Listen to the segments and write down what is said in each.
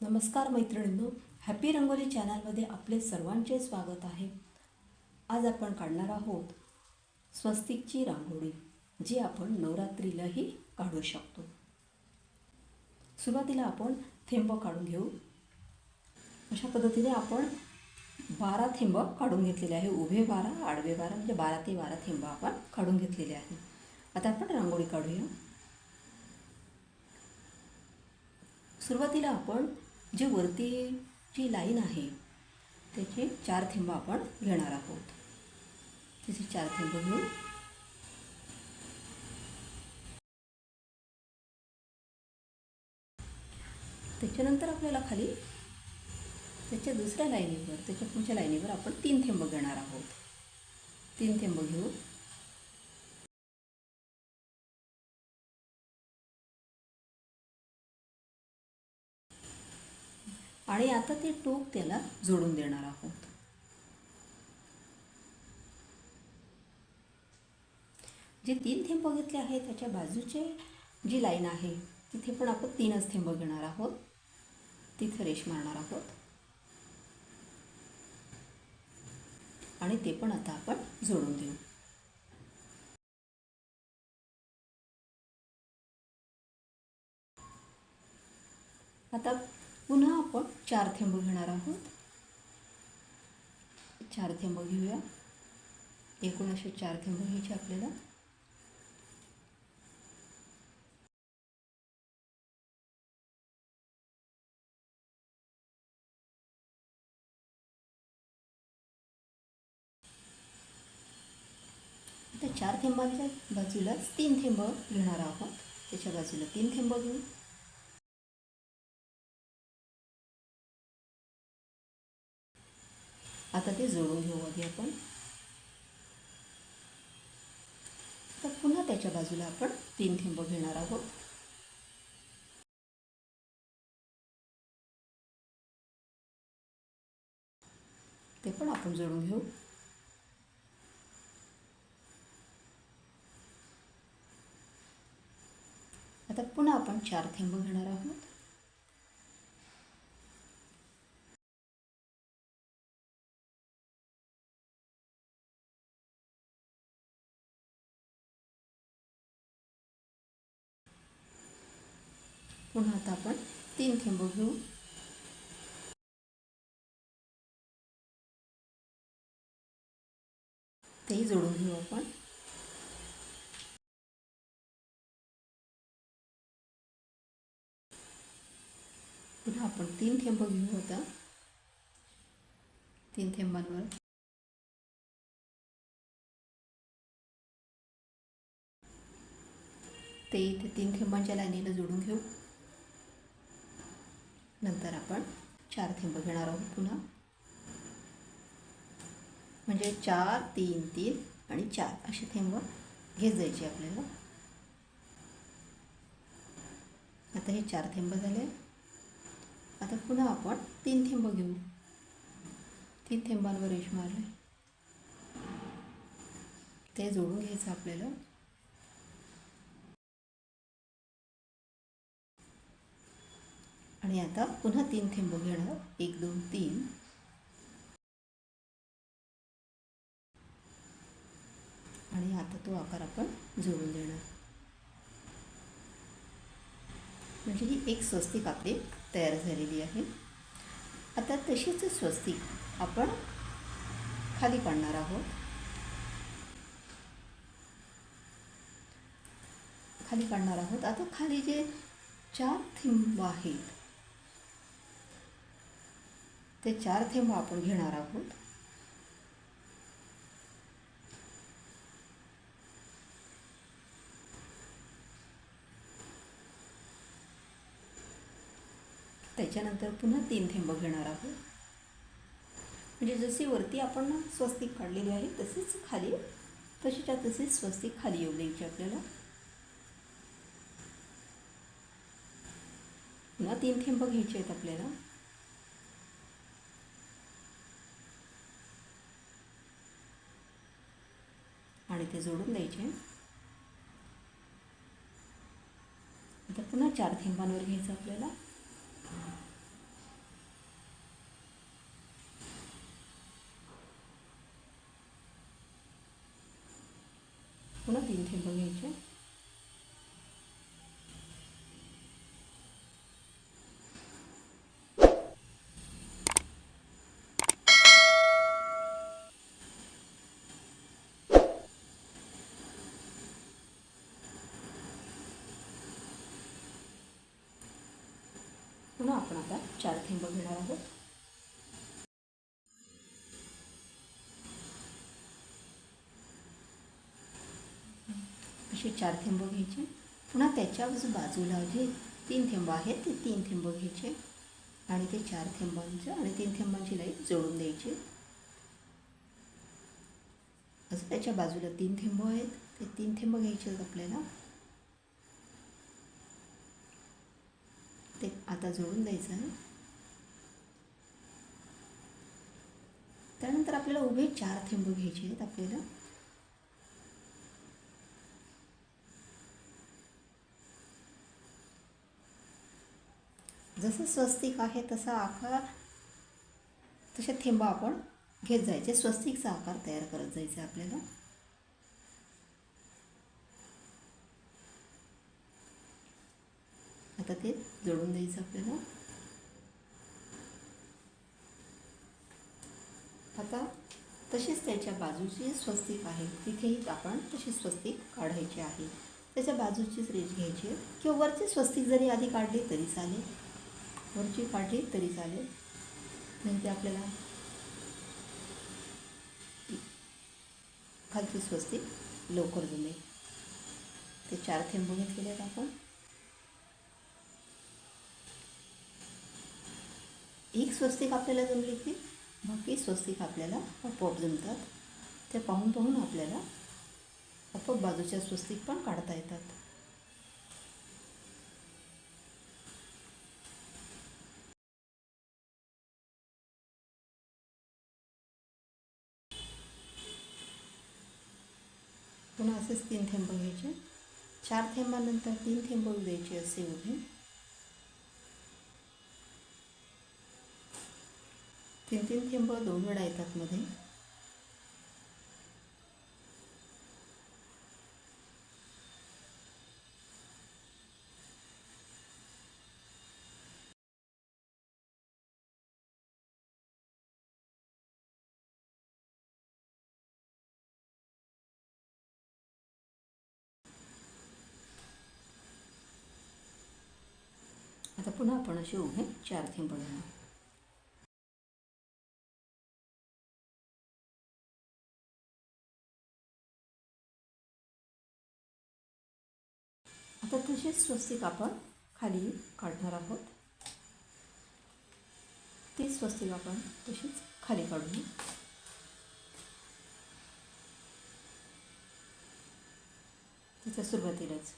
नमस्कार मैत्रिणींनो हॅपी रंगोली चॅनलमध्ये आपले सर्वांचे स्वागत आहे. आज आपण काढणार आहोत स्वस्तिकची रांगोळी जी आपण नवरात्रीलाही काढू शकतो. सुरुवातीला आपण थेंब काढून घेऊ. अशा पद्धतीने आपण बारा थेंब काढून घेतलेले आहे. उभे बारा आडवे बारा म्हणजे बारा ते बारा थेंब आपण काढून घेतलेले आहे. आता आपण रांगोळी काढूया. सुरुवातीला आपण जे वरती जी लाईन आहे त्याचे चार थेंब आपण घेणार आहोत. तिचे चार थेंब घेऊन त्याच्यानंतर आपल्याला खाली त्याच्या दुसऱ्या लाईनीवर त्याच्या पुढच्या लाईनीवर आपण तीन थेंब घेणार आहोत. तीन थेंब घेऊ आणि आता ते टोक त्याला जोडून देणार आहोत. जे तीन थेंब बघितले आहे त्याच्या बाजूचे जी लाईन आहे तिथे पण आपण तीनच थेंब घेणार आहोत. तिथे रेश मारणार आहोत. आणि ते पण आता आपण जोडून देऊ. आता पुन्हा आपण चार थेंब घेणार आहोत. चार थेंब घेऊया. एकूण असे चार थेंब घ्यायचे आपल्याला. आता चार थेंबांच्या बाजूलाच तीन थेंब घेणार आहोत. त्याच्या बाजूला तीन थेंब घेऊ. आता ते जोडून घेऊ आधी आपण. तर पुन्हा त्याच्या बाजूला आपण तीन थेंब घेणार आहोत. ते पण आपण जोडून घेऊ. आता पुन्हा आपण चार थेंब घेणार आहोत. पुन्हा आता आपण तीन थेंब घेऊ. तेही जोडून घेऊ आपण. पुन्हा आपण तीन थेंब घेऊ आता. तीन थेंबांवर. ते इथे तीन थेंबांच्या लाईनीला जोडून घेऊ. नंतर आपण चार थेंब घेणार आहोत पुन्हा. म्हणजे चार तीन तीन आणि चार. असे थेंब घेत जायचे आपल्याला. आता हे चार थेंब झाले. आता पुन्हा आपण तीन थेंब घेऊ. तीन थेंबांवर रेश मारले ते जोडून घ्यायचं आपल्याला. आणि आता पुन्हा तीन थेंब घेणार एक दोन तीन. आणि आता तो आकार आपण जोडून देणार. म्हणजे ही एक स्वस्तिक आपली तयार झालेली आहे. आता तशीच स्वस्तिक आपण खाली काढणार आहोत. खाली काढणार आहोत. आता खाली जे चार थिंब आहेत ते चार थेंब आपण घेणार आहोत. त्याच्यानंतर पुन्हा तीन थेंब घेणार आहोत. म्हणजे जशी वरती आपण स्वस्तिक काढलेली आहे तशीच खाली तशीच्या तशीच स्वस्तिक खाली येऊ द्यायची आपल्याला. पुन्हा तीन थेंब घ्यायचे आहेत आपल्याला. ते जोडून द्यायचे. आता पुन्हा चार थेंबांवर घ्यायचं आपल्याला. पुन्हा तीन थेंब घ्यायचे. पुन्हा आपण आता चार थेंब घेणार आहोत. असे चार थेंब घ्यायचे. पुन्हा त्याच्याच बाजूला जे तीन थेंब आहेत ते तीन थेंब घ्यायचे. आणि ते चार थेंबांचं आणि तीन थेंबांची लाईन जोडून द्यायची. असं त्याच्या बाजूला तीन थेंब आहेत. ते तीन थेंब घ्यायचे आहेत आपल्याला ते आता जोडून द्यायचं. आहे त्यानंतर आपल्याला उभे चार थेंब घ्यायचे आहेत आपल्याला. जसं स्वस्तिक आहे तसा आकार तसे थेंब आपण घेत जायचे. स्वस्तिकचा आकार तयार करत जायचा आपल्याला. आता ते जोडून द्यायचं आपल्याला. आता तशीच त्याच्या बाजूची स्वस्तिक आहे. तिथेही आपण तशी स्वस्तिक काढायची आहे. त्याच्या बाजूचीच रेष घ्यायची किंवा वरची स्वस्तिक जरी आधी काढली तरी चालेल. वरची काढली तरी चालेल. म्हणजे आपल्याला खालची स्वस्तिक लवकर जमेल. ते चार थेंब घेतलेले आहेत आपण. एक स्वस्तिक आपल्याला जमली की बाकी स्वस्तिक आपल्याला आपोआप जमतात. ते पाहून पाहून आपल्याला आपोआप बाजूच्या स्वस्तिक पण काढता येतात. पुन्हा असेच तीन थेंब घ्यायचे. चार थेंबानंतर तीन थेंब द्यायचे असे उभे. तीन तीन थेंब दोन वेळा येतात मध्ये. आता पुन्हा आपण असे उभे चार थेंब घेणार आता तसेच स्वस्तिक आपण खाली काढणार आहोत. ती स्वस्तिक आपण तशीच खाली काढू तिच्या सुरुवातीलाच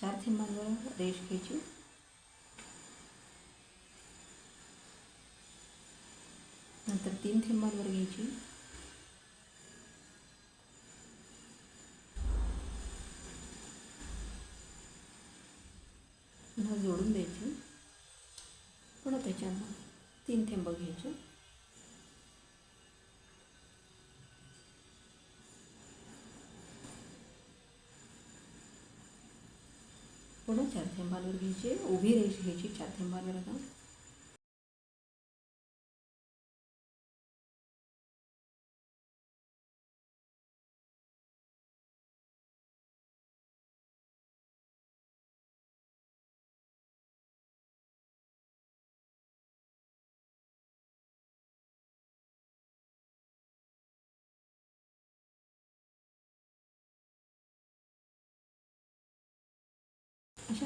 चार थेंबांवर रेष घ्यायची. नंतर तीन थेंबांवर घ्यायची पुन्हा जोडून द्यायची पुन्हा त्याच्यानं तीन थेंब घ्यायचे. पुन्हा चार थेंबांवर घ्यायचे. उभी रेष घ्यायची चार थेंबांवर आता.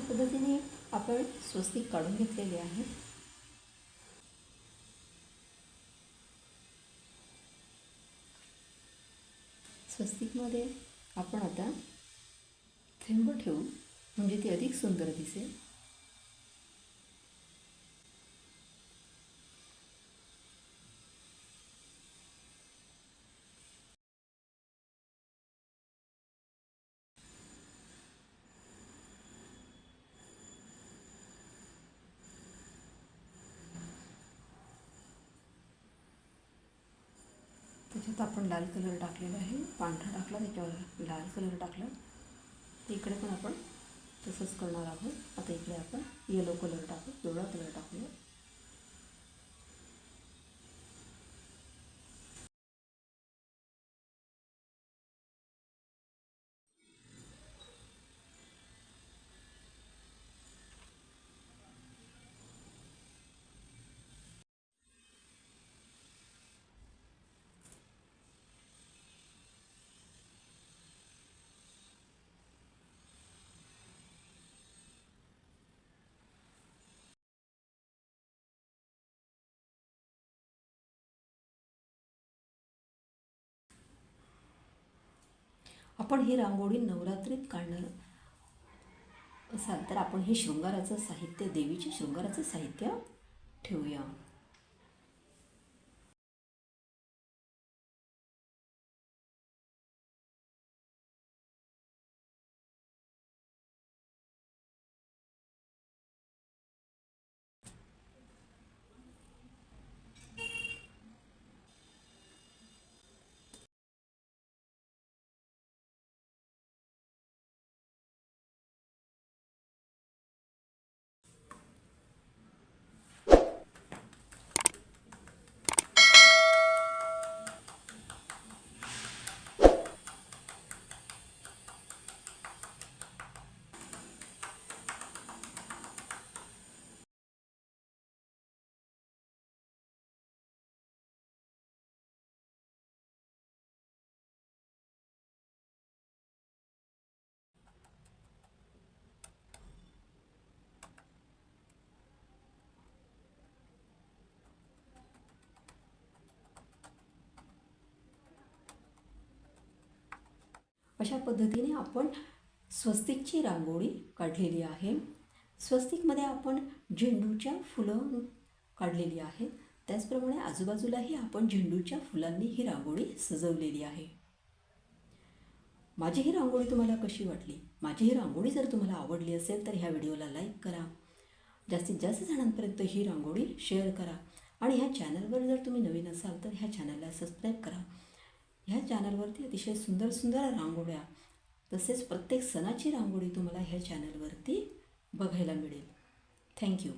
पद्धतीने आपण स्वस्तिक काढून घेतलेले आहे स्वस्तिकमध्ये आपण आता थेंब ठेवू म्हणजे ती अधिक सुंदर दिसेल. त्याच्यात आपण लाल कलर टाकलेला आहे. पांढरा टाकला त्याच्यावर लाल कलर टाकला. इकडे पण आपण तसंच करणार आहोत. आता इकडे आपण येलो कलर टाकू पिवळा कलर टाकूया. आपण ही रांगोळी नवरात्रीत काढणार असाल तर आपण हे शृंगाराचं साहित्य देवीचे शृंगाराचं साहित्य ठेवूया. अशा पद्धतीने आपण स्वस्तिकची रांगोळी काढलेली आहे. स्वस्तिकमध्ये आपण झेंडूच्या फुलं काढलेली आहेत त्याचप्रमाणे आजूबाजूलाही आपण झेंडूच्या फुलांनी ही रांगोळी सजवलेली आहे. माझी ही रांगोळी तुम्हाला कशी वाटली? माझी ही रांगोळी जर तुम्हाला आवडली असेल तर ह्या व्हिडिओला लाईक करा. जास्तीत जास्त जणांपर्यंत ही रांगोळी शेअर करा. आणि ह्या चॅनलवर जर तुम्ही नवीन असाल तर ह्या चॅनलला सबस्क्राईब करा. ह्या चॅनलवरती अतिशय सुंदर सुंदर रांगोळ्या तसेच प्रत्येक सणाची रांगोळी तुम्हाला ह्या चॅनलवरती बघायला मिळेल. थँक्यू